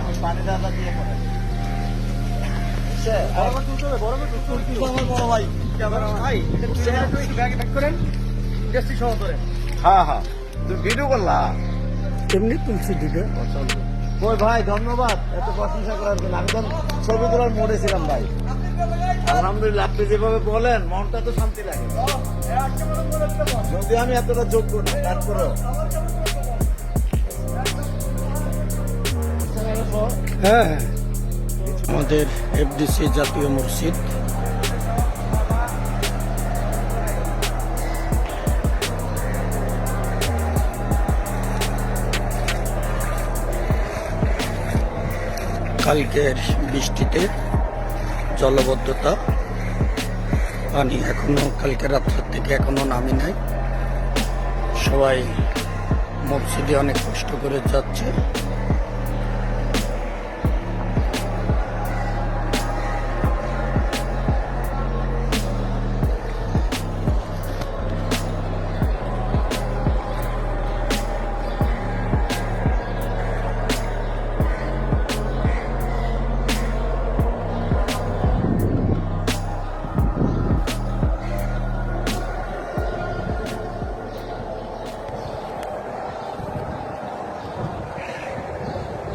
আমি পানি দাদা দিয়ে পড়ে আমার বড় ভাই ভাই করেন ইন্ডাস্ট্রি সহ ধরে তুমি ভিডিও করলা কেমনি তুলছি দিকে? ওই ভাই, ধন্যবাদ। এত প্রশংসা করার জন্য। আমি তো ছবি তোলার মোড়ে ছিলাম ভাই। আলহামদুলিল্লাহ, আপনি যেভাবে বলেন, মনটা তো শান্তি লাগে। যদি আমি এতটা যোগ্য না, তারপরেও। হ্যাঁ। আমাদের এফডিসি জাতীয় মসজিদ। কালকের বৃষ্টিতে জলবদ্ধতা, পানি এখনও কালকে রাত্রের থেকে এখনও নামি নাই। সবাই মসজিদে অনেক কষ্ট করে যাচ্ছে।